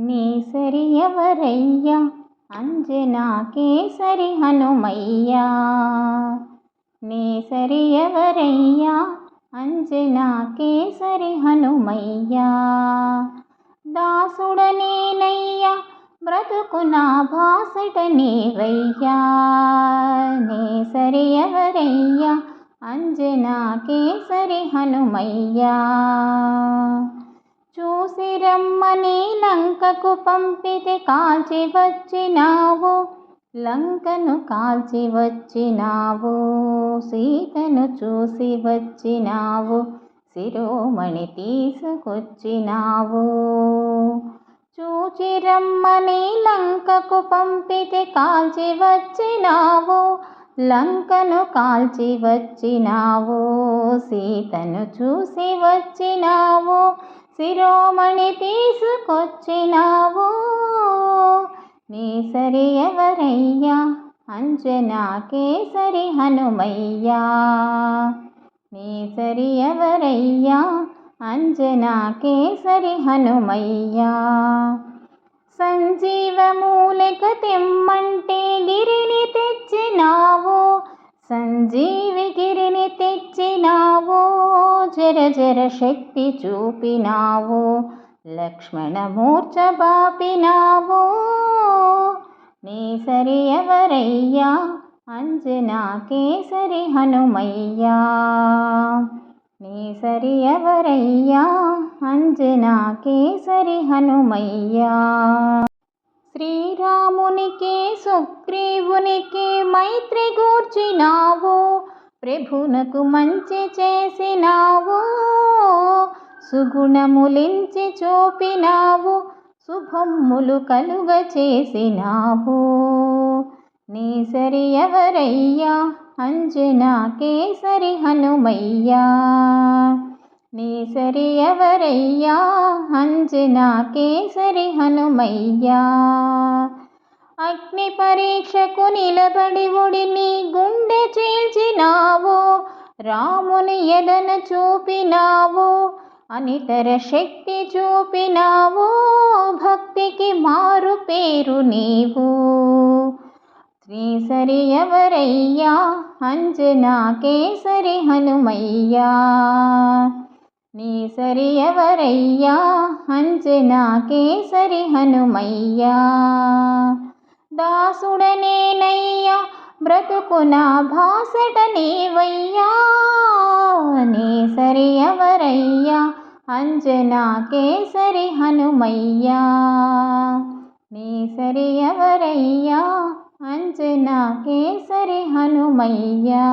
నీ సరి ఎవరయ్యా అంజనా కేసరి హనుమయ్యా. నీ సరి ఎవరయ్యా అంజనా కేసరి హనుమయ్యా. దాసుడ నేనయ్యా బ్రతుకు నా భాసట నీవయ్యా. నీ సరి ఎవరయ్యా అంజనా కేసరి హనుమయ్యా. చూసి రమ్మని లంకకు పంపితే కాల్చి వచ్చినావు లంకను కాల్చి వచ్చినావు సీతను చూసి వచ్చినావు శిరోమణి తీసుకొచ్చినావు. చూచి రమ్మని లంకకు పంపితే కాల్చి వచ్చినావు లంకను కాల్చి వచ్చినావు సీతను చూసి వచ్చినావు శిరోమణి తీసుకొచ్చినావు. నీ సరి ఎవరయ్యా? అంజనా కేసరి హనుమయ్యా. నీ సరి ఎవరయ్యా? అంజనా కేసరి హనుమయ్యా. సంజీవమూలక తెమ్మంటే గిరిని తెచ్చినావు. సంజీవి జర శక్తి చూపినావు లక్ష్మణమూర్చ బాపినావు నీ సరి ఎవరయ్యా? అంజనా కేసరి హనుమయ్యా. నీ సరి ఎవరయ్యా? అంజనా కేసరి హనుమయ్యా. శ్రీరామునికి సుగ్రీవునికి మైత్రి గూర్చినావు. ప్రభునకు మంచి చేసినావు సుగుణములించి చూపినావు శుభమ్ములు కలుగ చేసినావు. నీ సరి ఎవరయ్యా? అంజనా కేసరి హనుమయ్యా. నీ సరి ఎవరయ్యా? అంజనా కేసరి హనుమయ్యా. అగ్ని పరీక్షకు నిలబడి ఒడిని గుండె చూపినావో రాముని ఎదన చూపినావో అనితర శక్తి చూపినావో భక్తికి మారు పేరు నీవు. శ్రీసరి ఎవరయ్యా? అంజనా కేసరి హనుమయ్యా. నీ సరి ఎవరయ్యా? అంజనా కేసరి హనుమయ్యా. దాసుడనేనయ్యా బ్రతుకున భాసట నీవయ్యా నీ సరి ఎవరయ్యా అంజనా కేసరి హనుమయ్యా. నీ సరి ఎవరయ్యా అంజనా కేసరి హనుమయ్యా.